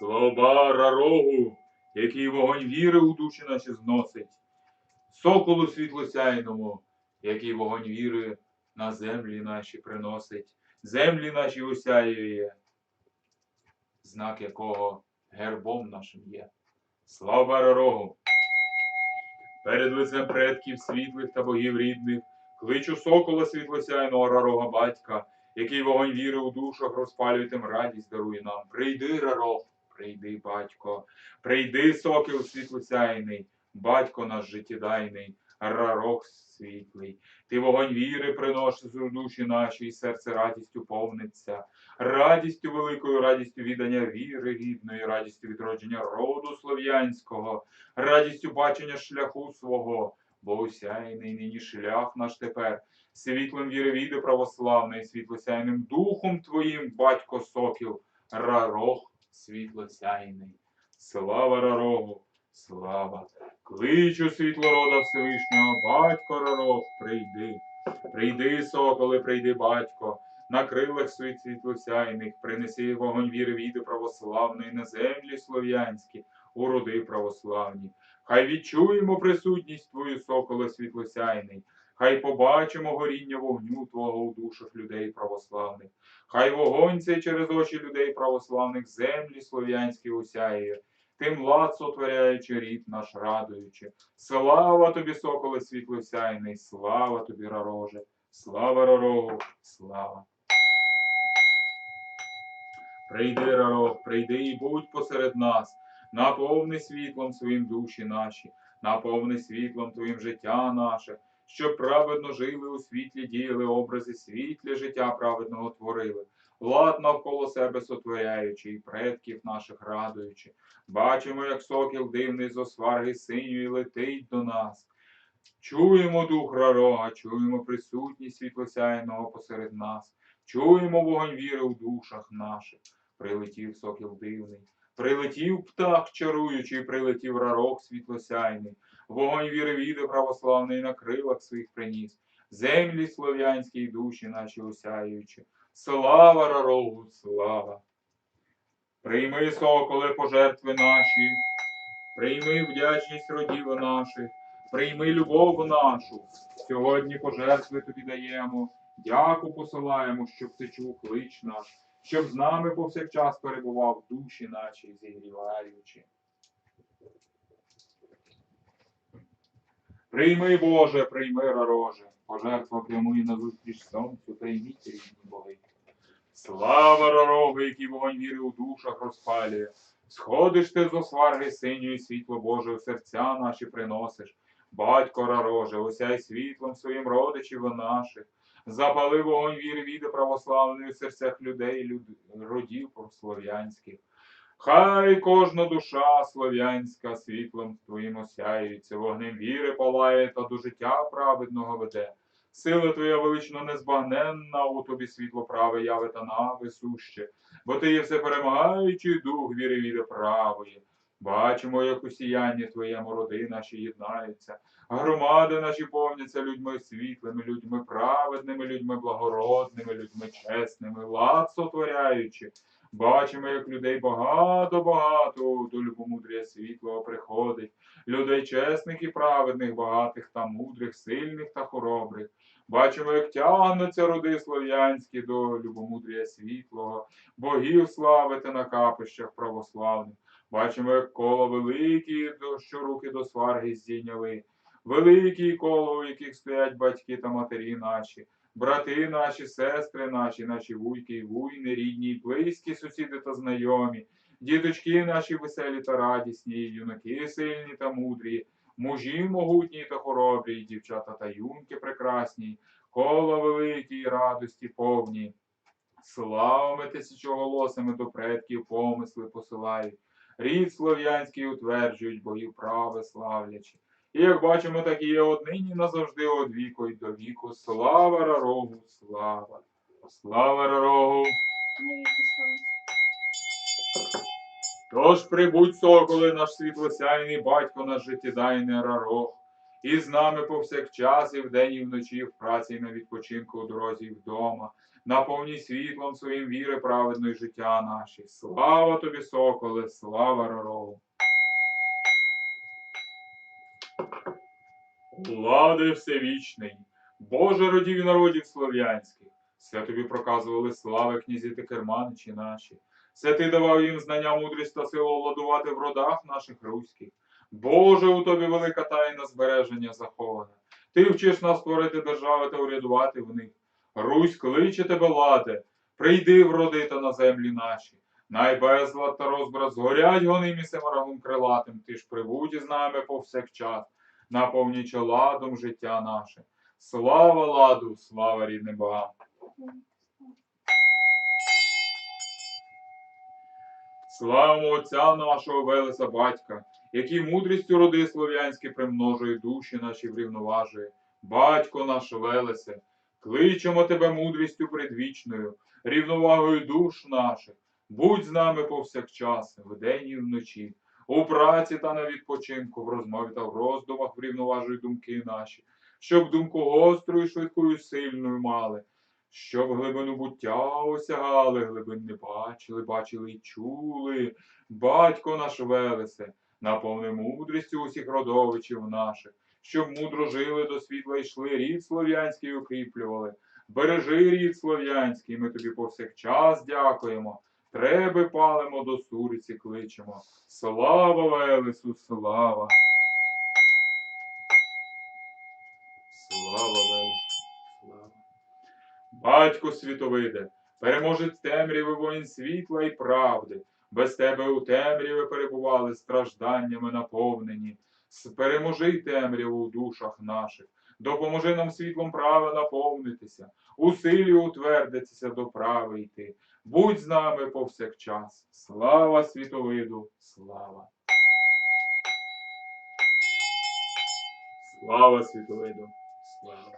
Слова рарогу, який вогонь віри у душі наші зносить, соколу світлосяйному, який вогонь віри на землі наші приносить, землі наші осяює, знак якого гербом нашим є. Слава рарогу! Перед лицем предків світлих та богів рідних, кличу сокола світлосяйного рарога батька, який вогонь віри у душах розпалює тим радість дарує нам. Прийди, рарог, прийди, батько, прийди, сокіл світлосяйний, батько наш життєдайний, рарог світлий. Ти вогонь віри приносиш у душі наші, і серце радістю повниться, радістю великою, радістю віддання віри рідної, радістю відродження роду слов'янського, радістю бачення шляху свого, бо осяйний нині шлях наш тепер, світлом віри віди православної, світлосяйним духом твоїм, батько сокіл, рарог світлосяйний. Слава рарогу, слава! Кличу світлорода Всевишнього, батько рарог, прийди. Прийди, соколе, прийди, батько, на крилах світ світлосяйних, принеси вогонь віри віди православної на землі слов'янські, у роди православні. Хай відчуємо присутність Твою, соколе світлосяйний, хай побачимо горіння вогню Твого у душах людей православних. Хай вогонь цей через очі людей православних землі слов'янські осяє, тим лад сотворяючи рід наш радуючи. Слава тобі, соколе світлосяйний, слава тобі, рароже, слава рарогу, слава. Прийди, рарог, прийди і будь посеред нас, наповни світлом своїм душі наші, наповни світлом твоїм життя наше, щоб праведно жили у світлі, діяли образи світлі життя праведного творили, лад навколо себе сотворяючи, і предків наших радуючи. Бачимо, як сокіл дивний з осварги синьої летить до нас. Чуємо дух рарога, чуємо присутність світлосяйного посеред нас, чуємо вогонь віри у душах наших. Прилетів сокіл дивний, прилетів птах чаруючий, прилетів рарог світлосяйний, вогонь віри віди православний на крилах своїх приніс, землі слов'янські душі наші осяючи. Слава рарогу, слава! Прийми, соколе, пожертви наші, прийми вдячність родів наших, прийми любов нашу. Сьогодні пожертви тобі даємо, дяку посилаємо, щоб ти чув клич наш, щоб з нами повсякчас перебував душі наші, зігріваючи. Прийми, Боже, прийми, рароже, пожертва прямує на зустріч сонцю, прийміть рідні боги. Слава рарогу, який вогонь віри у душах розпалює. Сходиш ти з осварги синьої світло Боже в серця наші приносиш. Батько рароже, осяй світлом своїм родичів наших. Запали вогонь віри віди православної в серцях людей, люд... родів слов'янських. Хай кожна душа слов'янська світлом твоїм осяюється, вогнем віри палає та до життя праведного веде. Сила твоя велично незбагненна, у тобі світло праве яви та нави суще, бо ти є всеперемагаючий дух віри віди правої. Бачимо, як у сіянні твоєму роди наші єднаються, громади наші повняться людьми світлими, людьми праведними, людьми благородними, людьми чесними, лад сотворяючи. Бачимо, як людей багато-багато до любомудрія світлого приходить, людей чесних і праведних, багатих та мудрих, сильних та хоробрих. Бачимо, як тягнуться роди слов'янські до любомудрія світлого, богів славити на капищах православних. Бачимо, як коло великі, що руки до сварги здійняли, великі коло, у яких стоять батьки та матері наші, брати наші, сестри наші, наші вуйки і вуйни, рідні близькі, сусіди та знайомі, діточки наші веселі та радісні, юнаки сильні та мудрі, мужі могутні та хоробрі, дівчата та юнки прекрасні, коло великі радості повні. Славами тисячоголосами до предків помисли посилають. Рід слов'янський утверджують богів праве славлячи. І як бачимо, так і є однині назавжди од віку й до віку. Слава рарогу, слава! Слава рарогу! Тож прибудь, соколи, наш світлосяйний батько наш життєдайний рарог, і з нами повсякчас, і вдень, і вночі, в праці, і на відпочинку у дорозі, і вдома. Наповні світлом своїм віри праведної життя наші. Слава тобі, соколе, слава Ророгу. Влади всевічний, Боже родів і народів слов'янських, все тобі проказували слави князі та керманичі наші. Все ти давав їм знання, мудрість та силу владувати в родах наших руських. Боже, у тобі велика тайна збереження захована. Ти вчиш нас створити держави та урядувати в них. Русь кличе тебе ладе, прийди в роди та на землі наші. Най безлад та розбрат згорять гоним і семарагом крилатим, ти ж прибудь із нами повсякчас, наповнюючи ладом життя наше. Слава ладу, слава рідним богам! Славимо Отця нашого Велеса Батька, який мудрістю роди слов'янські примножує душі наші врівноважує. Батько наш Велесе, кличемо тебе мудрістю предвічною, рівновагою душ наших. Будь з нами повсякчас, вдень і вночі, у праці та на відпочинку, в розмові та в роздумах врівноважуй думки наші, щоб думку гострою, швидкою, сильною мали, щоб глибину буття осягали, глибин не бачили, бачили й чули. Батько наш Велесе, наповни мудрістю усіх родовичів наших, щоб мудро жили до світла йшли, рід слов'янський укріплювали. Бережи рід слов'янський, ми тобі повсякчас дякуємо. Треби палимо до суриці кличемо. Слава Велесу, слава! Слава Велесу, слава! Батько світовиде, переможець темряви воїн світла і правди. Без тебе у темряві перебували стражданнями наповнені. С- Переможи темряву у душах наших. Допоможи нам світлом права наповнитися, у силі утвердитися до права йти. Будь з нами повсякчас. Слава світовиду, слава. Слава світовиду, слава.